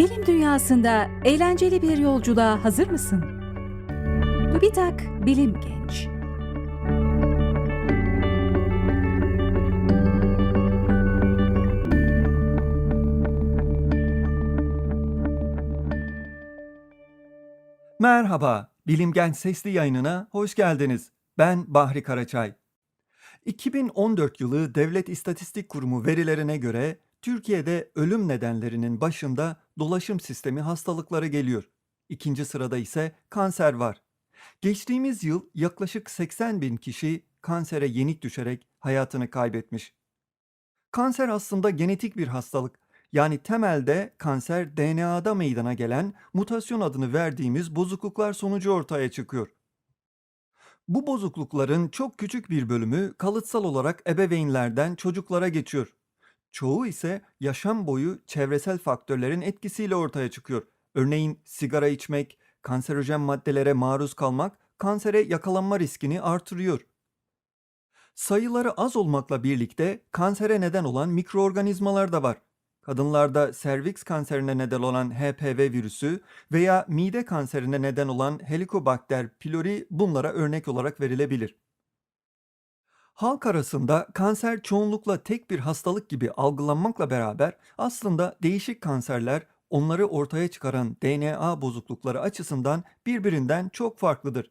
Bilim dünyasında eğlenceli bir yolculuğa hazır mısın? TÜBİTAK Bilim Genç Merhaba, Bilimgen Sesli yayınına hoş geldiniz. Ben Bahri Karaçay. 2014 yılı Devlet İstatistik Kurumu verilerine göre Türkiye'de ölüm nedenlerinin başında dolaşım sistemi hastalıkları geliyor. İkinci sırada ise kanser var. Geçtiğimiz yıl yaklaşık 80 bin kişi kansere yenik düşerek hayatını kaybetmiş. Kanser aslında genetik bir hastalık. Yani temelde kanser DNA'da meydana gelen mutasyon adını verdiğimiz bozukluklar sonucu ortaya çıkıyor. Bu bozuklukların çok küçük bir bölümü kalıtsal olarak ebeveynlerden çocuklara geçiyor. Çoğu ise yaşam boyu çevresel faktörlerin etkisiyle ortaya çıkıyor. Örneğin sigara içmek, kanserojen maddelere maruz kalmak kansere yakalanma riskini artırıyor. Sayıları az olmakla birlikte kansere neden olan mikroorganizmalar da var. Kadınlarda serviks kanserine neden olan HPV virüsü veya mide kanserine neden olan Helicobacter pylori bunlara örnek olarak verilebilir. Halk arasında kanser çoğunlukla tek bir hastalık gibi algılanmakla beraber aslında değişik kanserler onları ortaya çıkaran DNA bozuklukları açısından birbirinden çok farklıdır.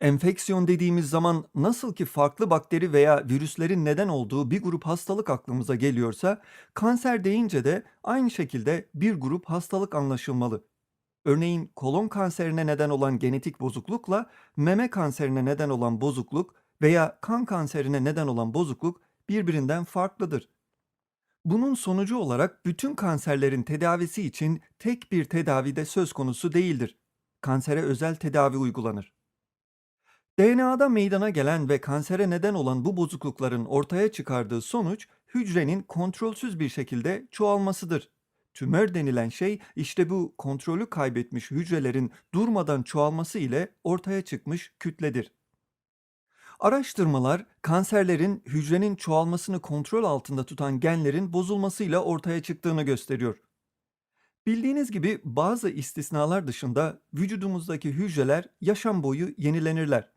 Enfeksiyon dediğimiz zaman nasıl ki farklı bakteri veya virüslerin neden olduğu bir grup hastalık aklımıza geliyorsa, kanser deyince de aynı şekilde bir grup hastalık anlaşılmalı. Örneğin kolon kanserine neden olan genetik bozuklukla meme kanserine neden olan bozukluk veya kan kanserine neden olan bozukluk birbirinden farklıdır. Bunun sonucu olarak bütün kanserlerin tedavisi için tek bir tedavi de söz konusu değildir. Kansere özel tedavi uygulanır. DNA'da meydana gelen ve kansere neden olan bu bozuklukların ortaya çıkardığı sonuç hücrenin kontrolsüz bir şekilde çoğalmasıdır. Tümör denilen şey işte bu kontrolü kaybetmiş hücrelerin durmadan çoğalması ile ortaya çıkmış kütledir. Araştırmalar kanserlerin hücrenin çoğalmasını kontrol altında tutan genlerin bozulmasıyla ortaya çıktığını gösteriyor. Bildiğiniz gibi bazı istisnalar dışında vücudumuzdaki hücreler yaşam boyu yenilenirler.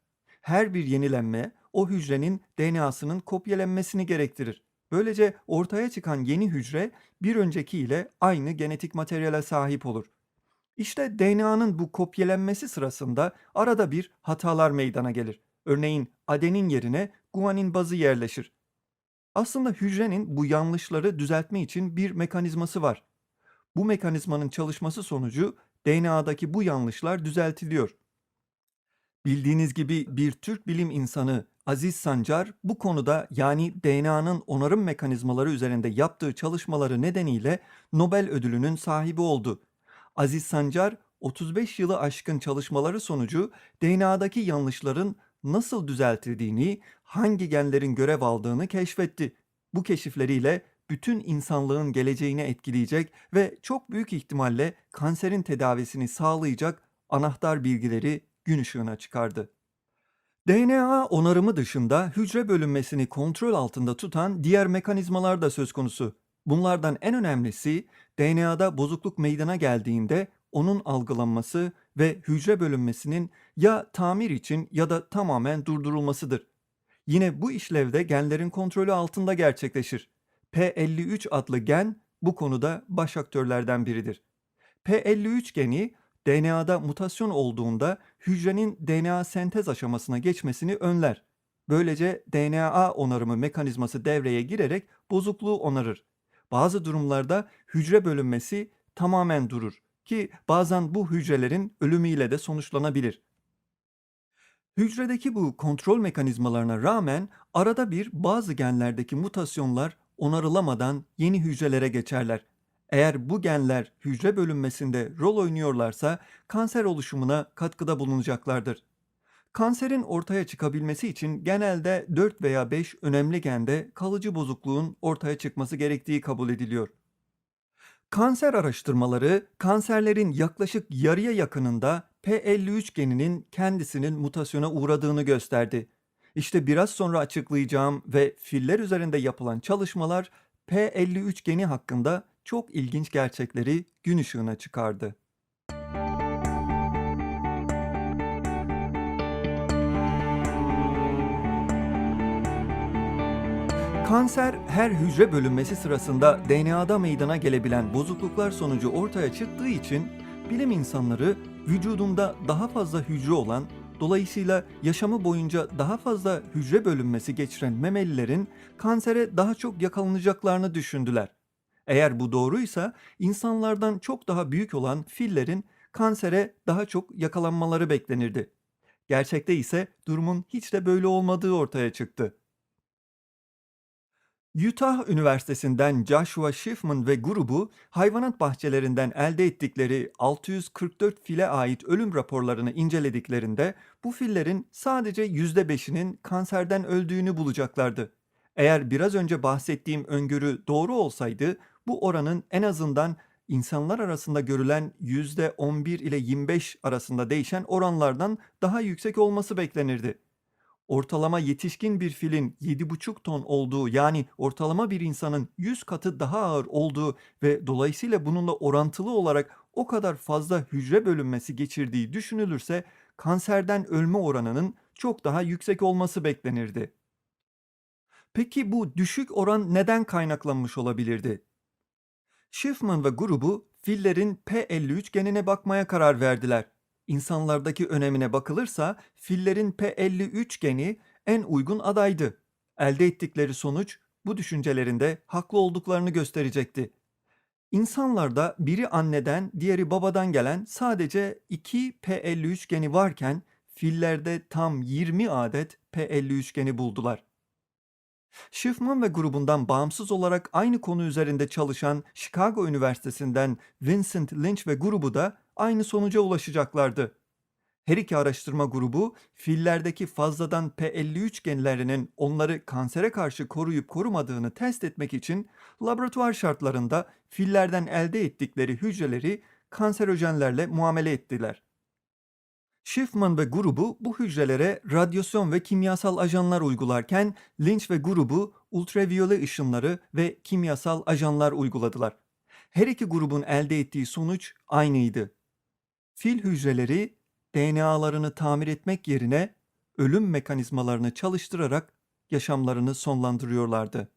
Her bir yenilenme o hücrenin DNA'sının kopyalenmesini gerektirir. Böylece ortaya çıkan yeni hücre bir önceki ile aynı genetik materyale sahip olur. İşte DNA'nın bu kopyalenmesi sırasında arada bir hatalar meydana gelir. Örneğin adenin yerine guanin bazı yerleşir. Aslında hücrenin bu yanlışları düzeltme için bir mekanizması var. Bu mekanizmanın çalışması sonucu DNA'daki bu yanlışlar düzeltiliyor. Bildiğiniz gibi bir Türk bilim insanı Aziz Sancar bu konuda yani DNA'nın onarım mekanizmaları üzerinde yaptığı çalışmaları nedeniyle Nobel ödülünün sahibi oldu. Aziz Sancar 35 yılı aşkın çalışmaları sonucu DNA'daki yanlışların nasıl düzeltildiğini, hangi genlerin görev aldığını keşfetti. Bu keşifleriyle bütün insanlığın geleceğini etkileyecek ve çok büyük ihtimalle kanserin tedavisini sağlayacak anahtar bilgileri gün ışığına çıkardı. DNA onarımı dışında hücre bölünmesini kontrol altında tutan diğer mekanizmalar da söz konusu. Bunlardan en önemlisi DNA'da bozukluk meydana geldiğinde onun algılanması ve hücre bölünmesinin ya tamir için ya da tamamen durdurulmasıdır. Yine bu işlevde genlerin kontrolü altında gerçekleşir. P53 adlı gen bu konuda baş aktörlerden biridir. P53 geni DNA'da mutasyon olduğunda hücrenin DNA sentez aşamasına geçmesini önler. Böylece DNA onarımı mekanizması devreye girerek bozukluğu onarır. Bazı durumlarda hücre bölünmesi tamamen durur ki bazen bu hücrelerin ölümüyle de sonuçlanabilir. Hücredeki bu kontrol mekanizmalarına rağmen arada bir bazı genlerdeki mutasyonlar onarılamadan yeni hücrelere geçerler. Eğer bu genler hücre bölünmesinde rol oynuyorlarsa kanser oluşumuna katkıda bulunacaklardır. Kanserin ortaya çıkabilmesi için genelde 4 veya 5 önemli gende kalıcı bozukluğun ortaya çıkması gerektiği kabul ediliyor. Kanser araştırmaları kanserlerin yaklaşık yarıya yakınında P53 geninin kendisinin mutasyona uğradığını gösterdi. İşte biraz sonra açıklayacağım ve filler üzerinde yapılan çalışmalar P53 geni hakkında çok ilginç gerçekleri gün ışığına çıkardı. Kanser her hücre bölünmesi sırasında DNA'da meydana gelebilen bozukluklar sonucu ortaya çıktığı için bilim insanları vücudunda daha fazla hücre olan, dolayısıyla yaşamı boyunca daha fazla hücre bölünmesi geçiren memelilerin kansere daha çok yakalanacaklarını düşündüler. Eğer bu doğruysa insanlardan çok daha büyük olan fillerin kansere daha çok yakalanmaları beklenirdi. Gerçekte ise durumun hiç de böyle olmadığı ortaya çıktı. Utah Üniversitesi'nden Joshua Schiffman ve grubu hayvanat bahçelerinden elde ettikleri 644 file ait ölüm raporlarını incelediklerinde bu fillerin sadece %5'inin kanserden öldüğünü bulacaklardı. Eğer biraz önce bahsettiğim öngörü doğru olsaydı bu oranın en azından insanlar arasında görülen %11 ile 25 arasında değişen oranlardan daha yüksek olması beklenirdi ortalama yetişkin bir filin 7,5 ton olduğu yani ortalama bir insanın 100 katı daha ağır olduğu ve dolayısıyla bununla orantılı olarak o kadar fazla hücre bölünmesi geçirdiği düşünülürse kanserden ölme oranının çok daha yüksek olması beklenirdi. Peki bu düşük oran neden kaynaklanmış olabilirdi? Schiffman ve grubu fillerin P53 genine bakmaya karar verdiler. İnsanlardaki önemine bakılırsa fillerin P53 geni en uygun adaydı. Elde ettikleri sonuç bu düşüncelerinde haklı olduklarını gösterecekti. İnsanlarda biri anneden, diğeri babadan gelen sadece 2 P53 geni varken fillerde tam 20 adet P53 geni buldular. Schiffman ve grubundan bağımsız olarak aynı konu üzerinde çalışan Chicago Üniversitesi'nden Vincent Lynch ve grubu da aynı sonuca ulaşacaklardı. Her iki araştırma grubu fillerdeki fazladan P53 genlerinin onları kansere karşı koruyup korumadığını test etmek için laboratuvar şartlarında fillerden elde ettikleri hücreleri kanserojenlerle muamele ettiler. Schiffman ve grubu bu hücrelere radyasyon ve kimyasal ajanlar uygularken Lynch ve grubu ultraviyole ışınları ve kimyasal ajanlar uyguladılar. Her iki grubun elde ettiği sonuç aynıydı. Fil hücreleri DNA'larını tamir etmek yerine ölüm mekanizmalarını çalıştırarak yaşamlarını sonlandırıyorlardı.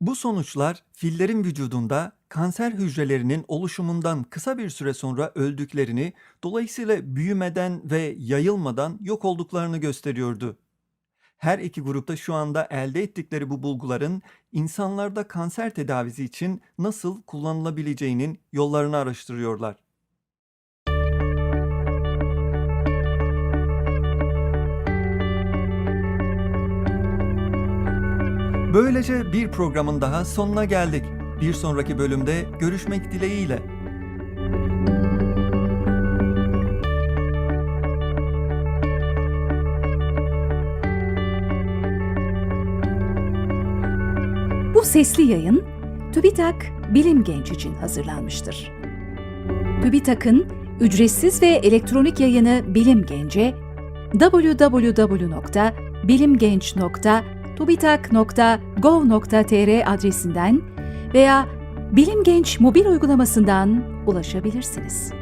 Bu sonuçlar fillerin vücudunda kanser hücrelerinin oluşumundan kısa bir süre sonra öldüklerini, dolayısıyla büyümeden ve yayılmadan yok olduklarını gösteriyordu. Her iki grupta şu anda elde ettikleri bu bulguların insanlarda kanser tedavisi için nasıl kullanılabileceğinin yollarını araştırıyorlar. Böylece bir programın daha sonuna geldik. Bir sonraki bölümde görüşmek dileğiyle. Bu sesli yayın TÜBİTAK Bilim Genç için hazırlanmıştır. TÜBİTAK'ın ücretsiz ve elektronik yayını Bilim Genç'e www.bilimgenç.tubitak.gov.tr adresinden veya Bilim Genç mobil uygulamasından ulaşabilirsiniz.